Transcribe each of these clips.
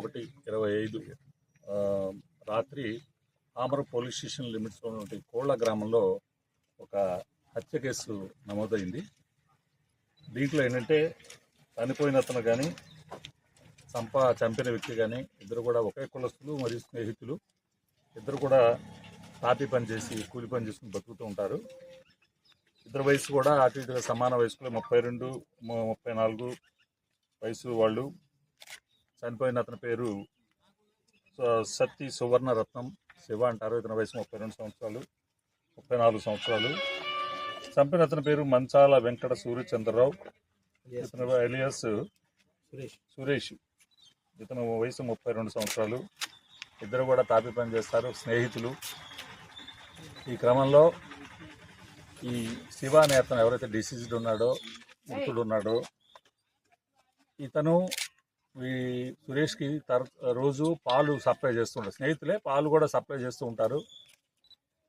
ఒకటి ఇరవై ఐదు రాత్రి ఆమర పోలీస్ స్టేషన్ లిమిట్స్లో ఉన్నటువంటి కోళ్ళ గ్రామంలో ఒక హత్య కేసు నమోదైంది. దీంట్లో ఏంటంటే చనిపోయిన అతను కానీ చంప చంపిన వ్యక్తి కానీ ఇద్దరు కూడా ఒకే కులస్తులు మరియు స్నేహితులు. ఇద్దరు కూడా తాపి పని చేసి కూలి పని చేసుకుని బతుకుతూ ఉంటారు. ఇద్దరు వయసు కూడా అటు ఇటుగా సమాన వయసులో ముప్పై రెండు ముప్పై నాలుగు వయసు వాళ్ళు చనిపోయిన అతని పేరు స- సత్తి సువర్ణ రత్నం శివ అంటారు. ఇతని వయసు ముప్పై రెండు సంవత్సరాలు ముప్పై నాలుగు సంవత్సరాలు. చంపిన అతని పేరు మంచాల వెంకట సూర్యచంద్రరావు. ఇతని ఎలియస్ సురేష్. సురేష్. ఇతను వయసు ముప్పై రెండు సంవత్సరాలు. ఇద్దరు కూడా తాపి పని చేస్తారు. స్నేహితులు. ఈ క్రమంలో ఈ శివ అనే అతను ఎవరైతే డిసీజ్డ్ ఉన్నాడో మృతుడు ఉన్నాడో ఇతను ఈ సురేష్కి తర రోజు పాలు సప్లై చేస్తుంటారు స్నేహితులే పాలు కూడా సప్లై చేస్తూ ఉంటారు.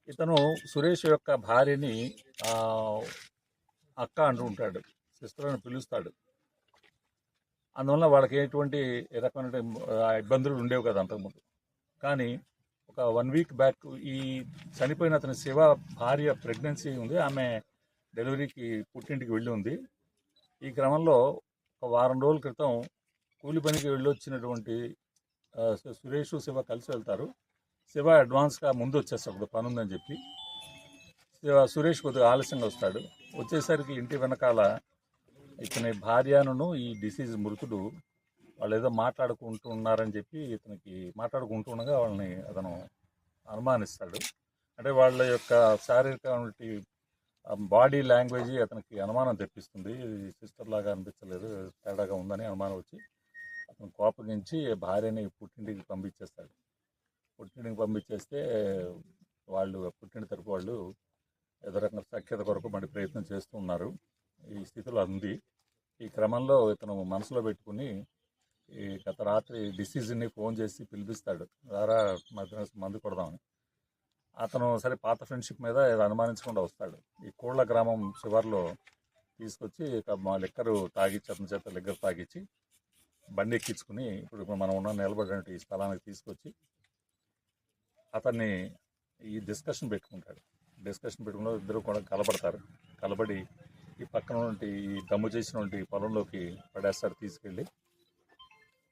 ఇతను సురేష్ యొక్క భార్యని అక్క అంటూ ఉంటాడు. సిస్టర్ అని పిలుస్తాడు. అందువల్ల వాళ్ళకి ఎటువంటి రకమైన ఇబ్బందులు ఉండేవి కదా అంతకుముందు. కానీ ఒక వన్ వీక్ బ్యాక్ ఈ చనిపోయిన అతని శివ భార్య ప్రెగ్నెన్సీ ఉంది. ఆమె డెలివరీకి పుట్టింటికి వెళ్ళి ఉంది. ఈ క్రమంలో ఒక వారం రోజుల క్రితం కూలి పనికి వెళ్ళొచ్చినటువంటి సురేష్ శివ కలిసి వెళ్తారు. శివ అడ్వాన్స్గా ముందు వచ్చేస్తాడు పని ఉందని చెప్పి. శివ సురేష్ కొద్దిగా ఆలస్యంగా వస్తాడు. వచ్చేసరికి ఇంటి వెనకాల ఇతని భార్యను ఈ డిసీజ్ మృతుడు వాళ్ళు ఏదో మాట్లాడుకుంటూ ఉన్నారని చెప్పి ఇతనికి మాట్లాడుకుంటుండగా వాళ్ళని అతను అనుమానిస్తాడు. అంటే వాళ్ళ యొక్క శారీరక బాడీ లాంగ్వేజ్ అతనికి అనుమానం తెప్పిస్తుంది. సిస్టర్ లాగా అనిపించలేదు తేడాగా ఉందని అనుమానం వచ్చి. అతను కోపగించి భార్యని పుట్టింటికి పంపించేస్తాడు. పుట్టింటికి పంపించేస్తే వాళ్ళు పుట్టిన తరపు వాళ్ళు ఏదో రకంగా సఖ్యత కొరకు మరి ప్రయత్నం చేస్తూ ఉన్నారు. ఈ స్థితిలో ఉంది. ఈ క్రమంలో ఇతను మనసులో పెట్టుకుని ఈ గత రాత్రి డిసీజ్ని ఫోన్ చేసి పిలిపిస్తాడు. దారా మధ్య మందు కొడదామని. అతను సరే పాత ఫ్రెండ్షిప్ మీద ఏదో అనుమానించకుండా వస్తాడు. ఈ కోళ్ళ గ్రామం చివరిలో తీసుకొచ్చి ఇక మా లెక్కరు తాగిచ్చి అతని చేత లిక్కర్ తాగిచ్చి బండి ఎక్కించుకుని ఇప్పుడు మనం ఉన్న నిలబడినట్టు ఈ స్థలానికి తీసుకొచ్చి అతన్ని ఈ డిస్కషన్ పెట్టుకుంటాడు. డిస్కషన్ పెట్టుకున్న ఇద్దరు కూడా కలపడతారు కలబడి ఈ పక్కన నుండి ఈ దమ్ము చేసినటువంటి పొలంలోకి పడేస్తాడు తీసుకెళ్ళి.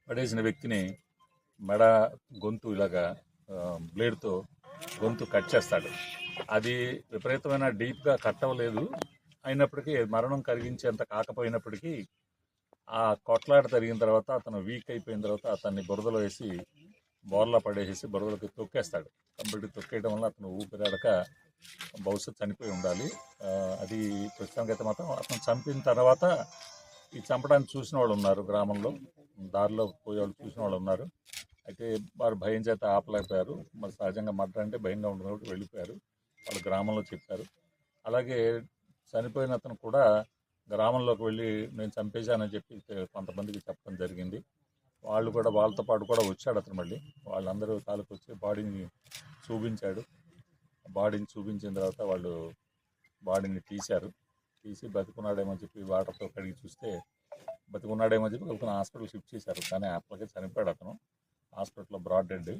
పడేసిన వ్యక్తిని మెడ గొంతు ఇలాగా బ్లేడ్తో గొంతు కట్ చేస్తాడు. అది విపరీతమైన డీప్గా కట్ అవ్వలేదు అయినప్పటికీ మరణం కలిగించేంత కాకపోయినప్పటికీ ఆ కొట్లాట జరిగిన తర్వాత అతను వీక్ అయిపోయిన తర్వాత అతన్ని బురదలో వేసి బోర్లా పడేసేసి బురదలోకి తొక్కేస్తాడు. కంప్లీట్ తొక్కేయడం వల్ల అతను ఊపిరాడక బహుశా చనిపోయి ఉండాలి. అది ప్రస్తుతానికి అయితే మాత్రం అతను చంపిన తర్వాత ఈ చంపడానికి చూసిన వాళ్ళు ఉన్నారు గ్రామంలో. దారిలో పోయే వాళ్ళు చూసిన వాళ్ళు ఉన్నారు. అయితే వారు భయం చేత ఆపలేకపోయారు. మరి సహజంగా మర్డర్ అంటే భయంగా ఉంటుంది కాబట్టి వెళ్ళిపోయారు. వాళ్ళు గ్రామంలో చెప్పారు. అలాగే చనిపోయిన అతను కూడా గ్రామంలోకి వెళ్ళి నేను చంపేశానని చెప్పి కొంతమందికి చెప్పడం జరిగింది. వాళ్ళు కూడా వాళ్ళతో పాటు కూడా వచ్చాడు అతను మళ్ళీ. వాళ్ళందరూ తాలూకు వచ్చి బాడీని చూపించాడు. బాడీని చూపించిన తర్వాత వాళ్ళు బాడీని తీశారు. తీసి బతుకున్నాడేమో చెప్పి వాటర్తో కడిగి చూస్తే బతుకున్నాడేమో అని చెప్పి కొన్ని హాస్పిటల్ షిఫ్ట్ చేశారు. కానీ అప్పటికే చనిపోయాడు అతను. హాస్పిటల్లో బ్రాడ్ డెడ్.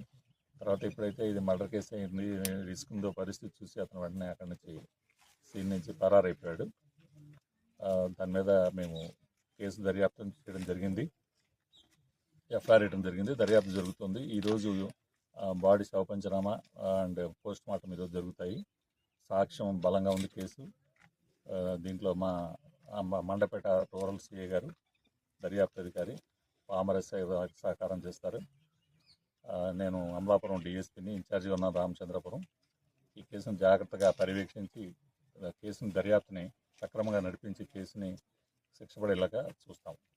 తర్వాత ఎప్పుడైతే ఇది మర్డర్ కేసు అయింది రిస్క్ ఉందో పరిస్థితి చూసి అతను వెంటనే అక్కడి నుంచి సీన్ నుంచి పరారైపోయాడు. దాని మీద మేము కేసు దర్యాప్తు చేయడం జరిగింది. ఎఫ్ఐఆర్ వేయడం జరిగింది. దర్యాప్తు జరుగుతుంది. ఈరోజు బాడీ శవ పంచనామా అండ్ పోస్ట్ మార్టం ఈరోజు జరుగుతాయి. సాక్ష్యం బలంగా ఉంది కేసు. దీంట్లో మా మండపేట రూరల్ సిఏ గారు దర్యాప్తు అధికారి పామరస్య సహకారం చేస్తారు. నేను అమలాపురం డిఎస్పీని ఇన్ఛార్జిగా ఉన్న రామచంద్రపురం. ఈ కేసును జాగ్రత్తగా పర్యవేక్షించి కేసును కేసుని దర్యాప్తుని సక్రమంగా నడిపించి కేసుని శిక్షపడేలాగా చూస్తాము చూస్తాం.